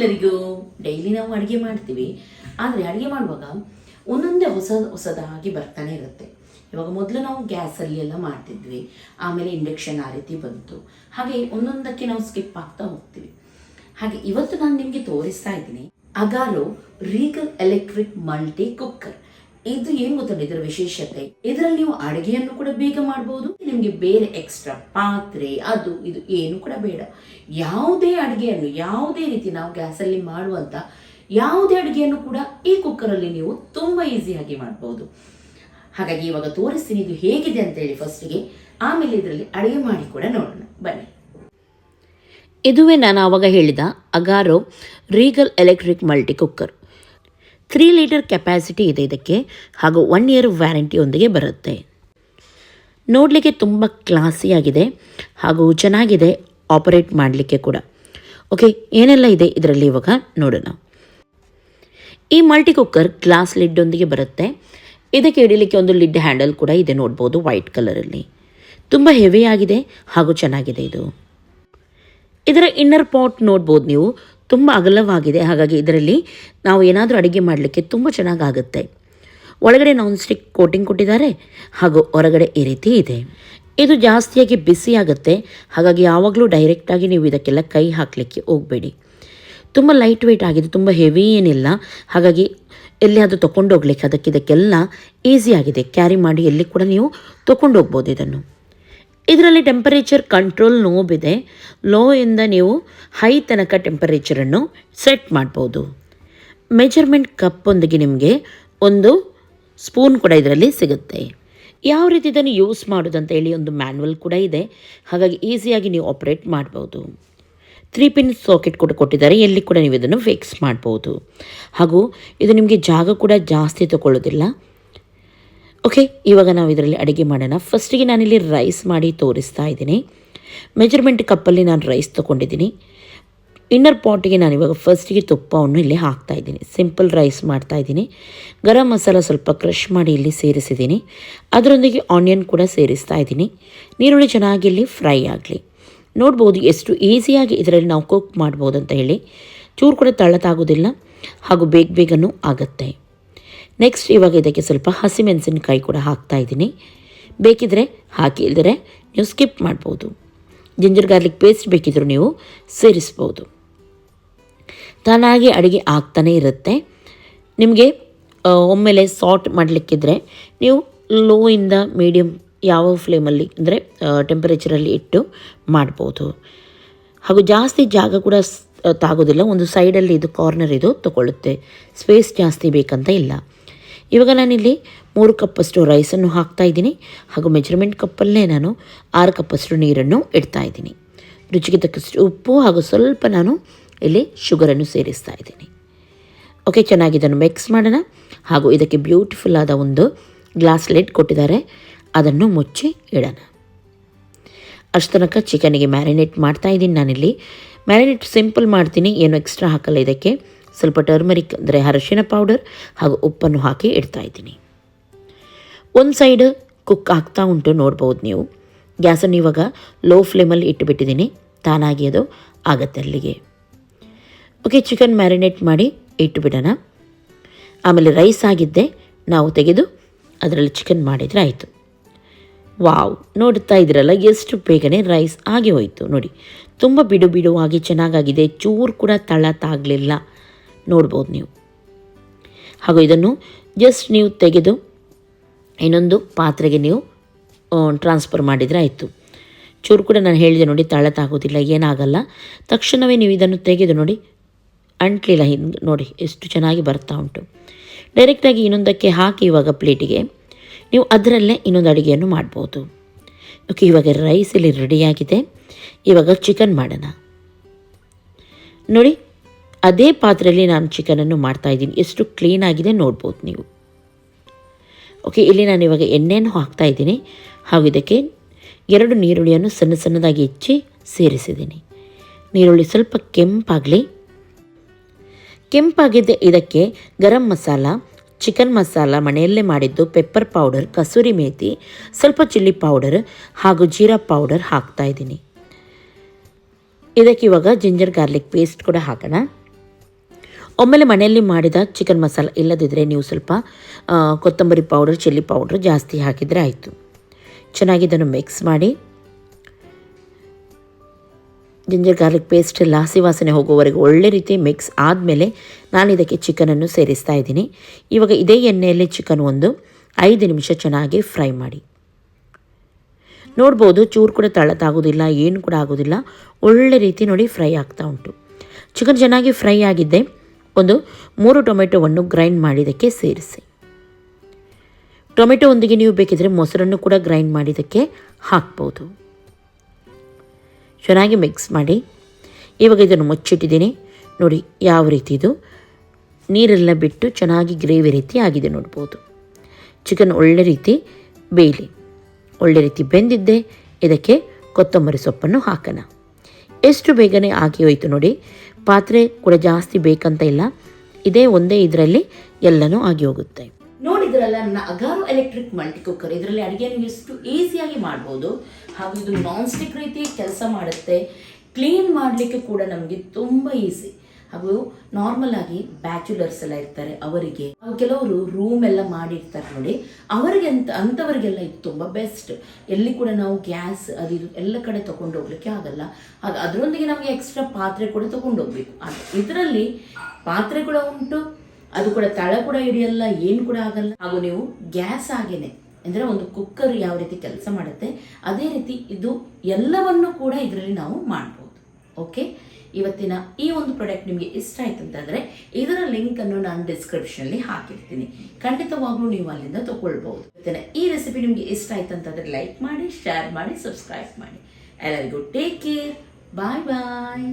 ಎಲ್ಲರಿಗೂ ಡೈಲಿ ನಾವು ಅಡುಗೆ ಮಾಡ್ತೀವಿ. ಆದರೆ ಅಡುಗೆ ಮಾಡುವಾಗ ಒಂದೊಂದೇ ಹೊಸ, ಹೊಸದಾಗಿ ಬರ್ತಾನೆ ಇರುತ್ತೆ. ಇವಾಗ ಮೊದಲು ನಾವು ಗ್ಯಾಸಲ್ಲಿ ಎಲ್ಲ ಮಾಡ್ತಿದ್ವಿ. ಆಮೇಲೆ ಇಂಡಕ್ಷನ್ ಆ ರೀತಿ ಬಂತು. ಹಾಗೆ ಒಂದೊಂದಕ್ಕೆ ನಾವು ಸ್ಕಿಪ್ ಆಗ್ತಾ ಹೋಗ್ತೀವಿ. ಹಾಗೆ ಇವತ್ತು ನಾನು ನಿಮಗೆ ತೋರಿಸ್ತಾ ಇದ್ದೀನಿ. Agaro Regal electric multi cooker ಇದು ಏನ್ ಗೊತ್ತಲ್ಲ ಇದರ ವಿಶೇಷತೆ? ಇದರಲ್ಲಿ ನೀವು ಅಡುಗೆಯನ್ನು ಕೂಡ ಬೇಗ ಮಾಡಬಹುದು ನಿಮಗೆ ಬೇರೆ ಎಕ್ಸ್ಟ್ರಾ ಪಾತ್ರೆ, ಅದು, ಇದು ಏನು ಕೂಡ ಬೇಡ. ಯಾವುದೇ ಅಡುಗೆಯನ್ನು, ಯಾವುದೇ ರೀತಿ ನಾವು ಗ್ಯಾಸಲ್ಲಿ ಮಾಡುವಂತ ಯಾವುದೇ ಅಡುಗೆಯನ್ನು ಕೂಡ ಈ ಕುಕ್ಕರಲ್ಲಿ ನೀವು ತುಂಬಾ ಈಸಿಯಾಗಿ ಮಾಡಬಹುದು ಹಾಗಾಗಿ ಇವಾಗ ತೋರಿಸ್ತೀನಿ ಇದು ಹೇಗಿದೆ ಅಂತ ಹೇಳಿ ಫಸ್ಟಿಗೆ ಆಮೇಲೆ ಇದರಲ್ಲಿ ಅಡುಗೆ ಮಾಡಿ ಕೂಡ ನೋಡೋಣ. ಬನ್ನಿ. ಇದುವೇ ನಾನು ಆವಾಗ ಹೇಳಿದ Agaro Regal electric multi cooker three litre capacity ಇದೆ ಇದಕ್ಕೆ, ಹಾಗೂ ಒನ್ ಇಯರ್ ವ್ಯಾರಂಟಿಯೊಂದಿಗೆ ಬರುತ್ತೆ. ನೋಡಲಿಕ್ಕೆ ತುಂಬ ಕ್ಲಾಸಿಯಾಗಿದೆ ಹಾಗೂ ಚೆನ್ನಾಗಿದೆ ಆಪರೇಟ್ ಮಾಡಲಿಕ್ಕೆ ಕೂಡ. ಓಕೆ ಏನೆಲ್ಲ ಇದೆ ಇದರಲ್ಲಿ ಇವಾಗ ನೋಡೋಣ. ಈ ಮಲ್ಟಿ ಕುಕ್ಕರ್ ಗ್ಲಾಸ್ ಲಿಡ್ಡೊಂದಿಗೆ ಬರುತ್ತೆ. ಇದಕ್ಕೆ ಹಿಡಿಲಿಕ್ಕೆ ಒಂದು ಲಿಡ್ ಹ್ಯಾಂಡಲ್ ಕೂಡ ಇದೆ ನೋಡ್ಬೋದು ವೈಟ್ ಕಲರಲ್ಲಿ ತುಂಬ ಹೆವಿ ಆಗಿದೆ, ಹಾಗೂ ಚೆನ್ನಾಗಿದೆ ಇದು. ಇದರ ಇನ್ನರ್ ಪಾಟ್ ನೋಡ್ಬೋದು ನೀವು. ತುಂಬ ಅಗಲವಾಗಿದೆ. ಹಾಗಾಗಿ ಇದರಲ್ಲಿ ನಾವು ಏನಾದರೂ ಅಡುಗೆ ಮಾಡಲಿಕ್ಕೆ ತುಂಬ ಚೆನ್ನಾಗಾಗುತ್ತೆ. ಒಳಗಡೆ ನಾನ್ ಸ್ಟಿಕ್ ಕೋಟಿಂಗ್ ಕೊಟ್ಟಿದ್ದಾರೆ. ಹಾಗೂ ಹೊರಗಡೆ ಈ ರೀತಿ ಇದೆ. ಇದು ಜಾಸ್ತಿಯಾಗಿ ಬಿಸಿ ಆಗುತ್ತೆ. ಹಾಗಾಗಿ ಯಾವಾಗಲೂ ಡೈರೆಕ್ಟಾಗಿ ನೀವು ಇದಕ್ಕೆಲ್ಲ ಕೈ ಹಾಕಲಿಕ್ಕೆ ಹೋಗಬೇಡಿ. ತುಂಬ ಲೈಟ್ ವೆಯ್ಟ್ ಆಗಿದೆ. ತುಂಬ ಹೆವಿ ಏನಿಲ್ಲ. ಹಾಗಾಗಿ ಎಲ್ಲಿಯಾದರೂ ತೊಗೊಂಡೋಗ್ಲಿಕ್ಕೆ ಅದಕ್ಕೆ ಇದಕ್ಕೆಲ್ಲ ಈಸಿಯಾಗಿದೆ ಕ್ಯಾರಿ ಮಾಡಿ ಎಲ್ಲಿ ಕೂಡ ನೀವು ತೊಗೊಂಡೋಗ್ಬೋದು ಇದನ್ನು. ಇದರಲ್ಲಿ ಟೆಂಪರೇಚರ್ ಕಂಟ್ರೋಲ್ ನೋಬ್ ಇದೆ. ಲೋ ಇಂದ ನೀವು ಹೈ ತನಕ ಟೆಂಪರೇಚರನ್ನು ಸೆಟ್ ಮಾಡ್ಬೋದು. ಮೆಜರ್ಮೆಂಟ್ ಕಪ್ಪೊಂದಿಗೆ ನಿಮಗೆ ಒಂದು ಸ್ಪೂನ್ ಕೂಡ ಇದರಲ್ಲಿ ಸಿಗುತ್ತೆ. ಯಾವ ರೀತಿ ಇದನ್ನು ಯೂಸ್ ಮಾಡೋದಂತ ಹೇಳಿ ಒಂದು ಮ್ಯಾನ್ಯಲ್ ಕೂಡ ಇದೆ. ಹಾಗಾಗಿ ಈಸಿಯಾಗಿ ನೀವು ಆಪ್ರೇಟ್ ಮಾಡ್ಬೋದು. ತ್ರೀ ಪಿನ್ ಸಾಕೆಟ್ ಕೂಡ ಕೊಟ್ಟಿದ್ದಾರೆ. ಎಲ್ಲಿ ಕೂಡ ನೀವು ಇದನ್ನು ಫಿಕ್ಸ್ ಮಾಡ್ಬೋದು. ಹಾಗೂ ಇದು ನಿಮಗೆ ಜಾಗ ಕೂಡ ಜಾಸ್ತಿ ತಗೊಳ್ಳೋದಿಲ್ಲ. ಓಕೆ ಇವಾಗ ನಾವು ಇದರಲ್ಲಿ ಅಡುಗೆ ಮಾಡೋಣ. ಫಸ್ಟಿಗೆ ನಾನಿಲ್ಲಿ ರೈಸ್ ಮಾಡಿ ತೋರಿಸ್ತಾ ಇದ್ದೀನಿ. ಮೆಜರ್ಮೆಂಟ್ ಕಪ್ಪಲ್ಲಿ ನಾನು ರೈಸ್ ತೊಗೊಂಡಿದ್ದೀನಿ. ಇನ್ನರ್ ಪಾಟಿಗೆ ನಾನು ಇವಾಗ ಫಸ್ಟಿಗೆ ತುಪ್ಪವನ್ನು ಇಲ್ಲಿ ಹಾಕ್ತಾ ಇದ್ದೀನಿ. ಸಿಂಪಲ್ ರೈಸ್ ಮಾಡ್ತಾ ಇದ್ದೀನಿ. ಗರಂ ಮಸಾಲ ಸ್ವಲ್ಪ ಕ್ರಷ್ ಮಾಡಿ ಇಲ್ಲಿ ಸೇರಿಸಿದ್ದೀನಿ. ಅದರೊಂದಿಗೆ ಆನಿಯನ್ ಕೂಡ ಸೇರಿಸ್ತಾ ಇದ್ದೀನಿ. ನೀರುಳ್ಳಿ ಚೆನ್ನಾಗಿ ಇಲ್ಲಿ ಫ್ರೈ ಆಗಲಿ. ನೋಡ್ಬೋದು ಎಷ್ಟು ಈಸಿಯಾಗಿ ಇದರಲ್ಲಿ ನಾವು ಕುಕ್ ಮಾಡ್ಬೋದು ಅಂತ ಹೇಳಿ. ಚೂರು ಕೂಡ ತಳ್ಳತಾಗೋದಿಲ್ಲ. ಹಾಗೂ ಬೇಗ ಬೇಗನೂ ಆಗುತ್ತೆ. ನೆಕ್ಸ್ಟ್ ಇವಾಗ ಇದಕ್ಕೆ ಸ್ವಲ್ಪ ಹಸಿಮೆಣಸಿನಕಾಯಿ ಕೂಡ ಹಾಕ್ತಾ ಇದ್ದೀನಿ. ಬೇಕಿದ್ರೆ ಹಾಕಿ ಇಲ್ಲದರೆ ನೀವು ಸ್ಕಿಪ್ ಮಾಡ್ಬೋದು. ಜಿಂಜರ್ ಗಾರ್ಲಿಕ್ ಪೇಸ್ಟ್ ಬೇಕಿದ್ರೂ ನೀವು ಸೇರಿಸ್ಬೋದು. ತಾನಾಗಿ ಅಡುಗೆ ಆಗ್ತಾನೇ ಇರುತ್ತೆ. ನಿಮಗೆ ಒಮ್ಮೆಲೆ ಸಾಲ್ಟ್ ಮಾಡಲಿಕ್ಕಿದ್ರೆ ನೀವು ಲೋ ಇಂದ ಮೀಡಿಯಮ್ ಯಾವ ಫ್ಲೇಮಲ್ಲಿ ಅಂದರೆ ಟೆಂಪರೇಚರಲ್ಲಿ ಇಟ್ಟು ಮಾಡ್ಬೋದು. ಹಾಗೂ ಜಾಸ್ತಿ ಜಾಗ ಕೂಡ ತಾಗೋದಿಲ್ಲ. ಒಂದು ಸೈಡಲ್ಲಿ ಇದು ಕಾರ್ನರ್ ಇದು ತಗೊಳ್ಳುತ್ತೆ. ಸ್ಪೇಸ್ ಜಾಸ್ತಿ ಬೇಕಂತ ಇಲ್ಲ. ಇವಾಗ ನಾನಿಲ್ಲಿ ಮೂರು ಕಪ್ಪಷ್ಟು ರೈಸನ್ನು ಹಾಕ್ತಾ ಇದ್ದೀನಿ ಹಾಗೂ ಮೆಜರ್ಮೆಂಟ್ ಕಪ್ಪಲ್ಲೇ ನಾನು ಆರು ಕಪ್ಪಷ್ಟು ನೀರನ್ನು ಇಡ್ತಾ ಇದ್ದೀನಿ. ರುಚಿಗೆ ತಕ್ಕಷ್ಟು ಉಪ್ಪು ಹಾಗೂ ಸ್ವಲ್ಪ ನಾನು ಇಲ್ಲಿ ಶುಗರನ್ನು ಸೇರಿಸ್ತಾ ಇದ್ದೀನಿ. ಓಕೆ, ಚೆನ್ನಾಗಿ ಇದನ್ನು ಮಿಕ್ಸ್ ಮಾಡೋಣ. ಹಾಗೂ ಇದಕ್ಕೆ ಬ್ಯೂಟಿಫುಲ್ ಆದ ಒಂದು ಗ್ಲಾಸ್ ಲೆಡ್ ಕೊಟ್ಟಿದ್ದಾರೆ. ಅದನ್ನು ಮುಚ್ಚಿ ಇಡೋಣ. ಅಷ್ಟು ತನಕ ಚಿಕನಿಗೆ ಮ್ಯಾರಿನೇಟ್ ಮಾಡ್ತಾ ಇದ್ದೀನಿ ನಾನಿಲ್ಲಿ. ಮ್ಯಾರಿನೇಟ್ ಸಿಂಪಲ್ ಮಾಡ್ತೀನಿ, ಏನು ಎಕ್ಸ್ಟ್ರಾ ಹಾಕಲ್ಲ ಇದಕ್ಕೆ. ಸ್ವಲ್ಪ ಟರ್ಮರಿಕ್ ಅಂದರೆ ಅರಶಿನ ಪೌಡರ್ ಹಾಗೂ ಉಪ್ಪನ್ನು ಹಾಕಿ ಇಡ್ತಾ ಇದ್ದೀನಿ. ಒಂದು ಸೈಡ್ ಕುಕ್ ಆಗ್ತಾ ಉಂಟು ನೋಡ್ಬೋದು ನೀವು. ಗ್ಯಾಸನ್ನು ಇವಾಗ ಲೋ ಫ್ಲೇಮಲ್ಲಿ ಇಟ್ಟುಬಿಟ್ಟಿದ್ದೀನಿ. ತಾನಾಗಿ ಅದು ಆಗತ್ತೆ ಅಲ್ಲಿಗೆ. ಓಕೆ ಚಿಕನ್ ಮ್ಯಾರಿನೇಟ್ ಮಾಡಿ ಇಟ್ಟುಬಿಡೋಣ. ಆಮೇಲೆ ರೈಸ್ ಆಗಿದ್ದೆ ನಾವು ತೆಗೆದು ಅದರಲ್ಲಿ ಚಿಕನ್ ಮಾಡಿದರೆ ಆಯಿತು. ವಾವ್, ನೋಡ್ತಾ ಇದ್ದೀರಲ್ಲ ಎಷ್ಟು ಬೇಗನೆ ರೈಸ್ ಆಗಿ ಹೋಯಿತು. ನೋಡಿ, ತುಂಬ ಬಿಡು ಬಿಡುವಾಗಿ ಚೆನ್ನಾಗಾಗಿದೆ. ಚೂರು ಕೂಡ ತಳತಾಗಲಿಲ್ಲ ನೋಡ್ಬೋದು ನೀವು. ಹಾಗೂ ಇದನ್ನು ಜಸ್ಟ್ ನೀವು ತೆಗೆದು ಇನ್ನೊಂದು ಪಾತ್ರೆಗೆ ನೀವು ಟ್ರಾನ್ಸ್ಫರ್ ಮಾಡಿದರೆ ಆಯಿತು. ಚೂರು ಕೂಡ ನಾನು ಹೇಳಿದೆ ನೋಡಿ ತಳತಾಗೋದಿಲ್ಲ ಏನಾಗಲ್ಲ. ತಕ್ಷಣವೇ ನೀವು ಇದನ್ನು ತೆಗೆದು ನೋಡಿ ಅಂಟ್ಲಿಲ್ಲ ಹಿಂಗೆ ನೋಡಿ, ಎಷ್ಟು ಚೆನ್ನಾಗಿ ಬರ್ತಾ ಉಂಟು. ಡೈರೆಕ್ಟಾಗಿ ಇನ್ನೊಂದಕ್ಕೆ ಹಾಕಿ ಇವಾಗ ಪ್ಲೇಟಿಗೆ ನೀವು ಅದರಲ್ಲೇ ಇನ್ನೊಂದು ಅಡುಗೆಯನ್ನು ಮಾಡ್ಬೋದು. ಓಕೆ, ಇವಾಗ ರೈಸ್ ಇಲ್ಲಿ ರೆಡಿಯಾಗಿದೆ ಇವಾಗ ಚಿಕನ್ ಮಾಡೋಣ. ನೋಡಿ ಅದೇ ಪಾತ್ರೆಯಲ್ಲಿ ನಾನು ಚಿಕನನ್ನು ಮಾಡ್ತಾ ಇದ್ದೀನಿ. ಎಷ್ಟು ಕ್ಲೀನಾಗಿದೆ ನೋಡ್ಬೋದು ನೀವು. ಓಕೆ ಇಲ್ಲಿ ನಾನು ಇವಾಗ ಎಣ್ಣೆಯನ್ನು ಹಾಕ್ತಾ ಇದ್ದೀನಿ. ಹಾಗೂ ಇದಕ್ಕೆ ಎರಡು ನೀರುಳ್ಳಿಯನ್ನು ಸಣ್ಣ ಸಣ್ಣದಾಗಿ ಹೆಚ್ಚಿ ಸೇರಿಸಿದ್ದೀನಿ. ನೀರುಳ್ಳಿ ಸ್ವಲ್ಪ ಕೆಂಪಾಗಲಿ. ಕೆಂಪಾಗಿದ್ದ ಇದಕ್ಕೆ ಗರಂ ಮಸಾಲ, ಚಿಕನ್ ಮಸಾಲ, ಮನೆಯಲ್ಲೇ ಮಾಡಿದ್ದು ಪೆಪ್ಪರ್ ಪೌಡರ್ ಕಸೂರಿ ಮೇಥಿ ಸ್ವಲ್ಪ ಚಿಲ್ಲಿ ಪೌಡರ್ ಹಾಗೂ ಜೀರಾ ಪೌಡರ್ ಹಾಕ್ತಾ ಇದ್ದೀನಿ. ಇದಕ್ಕೆ ಇವಾಗ ಜಿಂಜರ್ ಗಾರ್ಲಿಕ್ ಪೇಸ್ಟ್ ಕೂಡ ಹಾಕೋಣ. ಒಮ್ಮೆಲೆ ಮನೆಯಲ್ಲಿ ಮಾಡಿದ ಚಿಕನ್ ಮಸಾಲ ಇಲ್ಲದಿದ್ದರೆ ನೀವು ಸ್ವಲ್ಪ ಕೊತ್ತಂಬರಿ ಪೌಡರ್ ಚಿಲ್ಲಿ ಪೌಡರ್ ಜಾಸ್ತಿ ಹಾಕಿದರೆ ಆಯಿತು. ಚೆನ್ನಾಗಿ ಇದನ್ನು ಮಿಕ್ಸ್ ಮಾಡಿ. ಜಿಂಜರ್ ಗಾರ್ಲಿಕ್ ಪೇಸ್ಟ್ ಹಸಿ ವಾಸನೆ ಹೋಗುವವರೆಗೆ ಒಳ್ಳೆ ರೀತಿ ಮಿಕ್ಸ್ ಆದಮೇಲೆ ನಾನು ಇದಕ್ಕೆ ಚಿಕನನ್ನು ಸೇರಿಸ್ತಾ ಇದ್ದೀನಿ. ಇವಾಗ ಇದೇ ಎಣ್ಣೆಯಲ್ಲಿ ಚಿಕನ್ ಒಂದು ಐದು ನಿಮಿಷ ಚೆನ್ನಾಗಿ ಫ್ರೈ ಮಾಡಿ. ನೋಡ್ಬೋದು ಚೂರು ಕೂಡ ತಳತಾಗೋದಿಲ್ಲ ಏನು ಕೂಡ ಆಗೋದಿಲ್ಲ. ಒಳ್ಳೆ ರೀತಿ ನೋಡಿ ಫ್ರೈ ಆಗ್ತಾ ಉಂಟು. ಚಿಕನ್ ಚೆನ್ನಾಗಿ ಫ್ರೈ ಆಗಿದ್ದೆ. ಒಂದು ಮೂರು ಟೊಮೆಟೊವನ್ನು ಗ್ರೈಂಡ್ ಮಾಡಿದ್ದಕ್ಕೆ ಸೇರಿಸಿ. ಟೊಮೆಟೊ ಒಂದಿಗೆ ನೀವು ಬೇಕಿದ್ರೆ ಮೊಸರನ್ನು ಕೂಡ ಗ್ರೈಂಡ್ ಮಾಡಿದ್ದಕ್ಕೆ ಹಾಕ್ಬೋದು. ಚೆನ್ನಾಗಿ ಮಿಕ್ಸ್ ಮಾಡಿ. ಇವಾಗ ಇದನ್ನು ಮುಚ್ಚಿಟ್ಟಿದ್ದೀನಿ. ನೋಡಿ ಯಾವ ರೀತಿ ಇದು. ನೀರೆಲ್ಲ ಬಿಟ್ಟು ಚೆನ್ನಾಗಿ ಗ್ರೇವಿ ರೀತಿ ಆಗಿದೆ ನೋಡ್ಬೋದು. ಚಿಕನ್ ಒಳ್ಳೆ ರೀತಿ ಬೇಯಲಿ. ಒಳ್ಳೆ ರೀತಿ ಬೆಂದಿದ್ದೆ ಇದಕ್ಕೆ ಕೊತ್ತಂಬರಿ ಸೊಪ್ಪನ್ನು ಹಾಕೋಣ. ಎಷ್ಟು ಬೇಗನೆ ಆಗಿ ಹೋಯಿತು ನೋಡಿ. ಪಾತ್ರೆ ಕೂಡ ಜಾಸ್ತಿ ಬೇಕಂತ ಇಲ್ಲ. ಇದೇ ಒಂದೇ ಇದರಲ್ಲಿ ಎಲ್ಲನೂ ಆಗಿ ಹೋಗುತ್ತೆ. ನೋಡಿದ್ರಲ್ಲ ನನ್ನ ಅಗಾರು ಎಲೆಕ್ಟ್ರಿಕ್ ಮಲ್ಟಿ ಕುಕ್ಕರ್ ಇದರಲ್ಲಿ ಅಡುಗೆಯನ್ನು ಎಷ್ಟು ಈಸಿಯಾಗಿ ಮಾಡ್ಬೋದು. ಹಾಗೂ ಇದು ನಾನ್ ಸ್ಟಿಕ್ ರೀತಿ ಕೆಲಸ ಮಾಡುತ್ತೆ. ಕ್ಲೀನ್ ಮಾಡಲಿಕ್ಕೆ ಕೂಡ ನಮಗೆ ತುಂಬ ಈಸಿ ಹಾಗೂ ನಾರ್ಮಲ್ ಆಗಿ ಬ್ಯಾಚುಲರ್ಸ್ ಎಲ್ಲ ಇರ್ತಾರೆ ಅವರಿಗೆ. ಕೆಲವರು ರೂಮ್ ಎಲ್ಲ ಮಾಡಿರ್ತಾರೆ ನೋಡಿ. ಅವರಿಗೆ ಅಂತ ಅಂಥವರಿಗೆಲ್ಲ ಇದು ತುಂಬ ಬೆಸ್ಟ್ ಎಲ್ಲಿ ಕೂಡ ನಾವು ಗ್ಯಾಸ್ ಅದು ಎಲ್ಲ ಕಡೆ ತಗೊಂಡು ಹೋಗ್ಲಿಕ್ಕೆ ಆಗಲ್ಲ. ಹಾಗೆ ಅದರೊಂದಿಗೆ ನಮಗೆ ಎಕ್ಸ್ಟ್ರಾ ಪಾತ್ರೆ ಕೂಡ ತಗೊಂಡು ಹೋಗ್ಬೇಕು. ಇದರಲ್ಲಿ ಪಾತ್ರೆ ಕೂಡ ಉಂಟು, ಅದು ಕೂಡ ತಳ ಕೂಡ ಹಿಡಿಯಲ್ಲ, ಏನು ಕೂಡ ಆಗಲ್ಲ. ಹಾಗೂ ನೀವು ಗ್ಯಾಸ್ ಆಗೇನೆ ಅಂದರೆ ಒಂದು ಕುಕ್ಕರ್ ಯಾವ ರೀತಿ ಕೆಲಸ ಮಾಡುತ್ತೆ, ಅದೇ ರೀತಿ ಇದು ಎಲ್ಲವನ್ನು ಕೂಡ ಇದರಲ್ಲಿ ನಾವು ಮಾಡ್ಬೋದು. ಓಕೆ ಇವತ್ತಿನ ಈ ಒಂದು ಪ್ರಾಡಕ್ಟ್ ನಿಮಗೆ ಇಷ್ಟ ಆಯ್ತು ಅಂತಂದರೆ ಇದರ ಲಿಂಕನ್ನು ನಾನು ಡಿಸ್ಕ್ರಿಪ್ಷನಲ್ಲಿ ಹಾಕಿರ್ತೀನಿ. ಖಂಡಿತವಾಗ್ಲೂ ನೀವು ಅಲ್ಲಿಂದ ತಗೊಳ್ಬಹುದು. ಇವತ್ತಿನ ಈ ರೆಸಿಪಿ ನಿಮಗೆ ಇಷ್ಟ ಆಯ್ತು ಅಂತಂದರೆ ಲೈಕ್ ಮಾಡಿ ಶೇರ್ ಮಾಡಿ ಸಬ್ಸ್ಕ್ರೈಬ್ ಮಾಡಿ. ಎಲ್ಲರಿಗೂ ಟೇಕ್ ಕೇರ್ ಬಾಯ್ ಬಾಯ್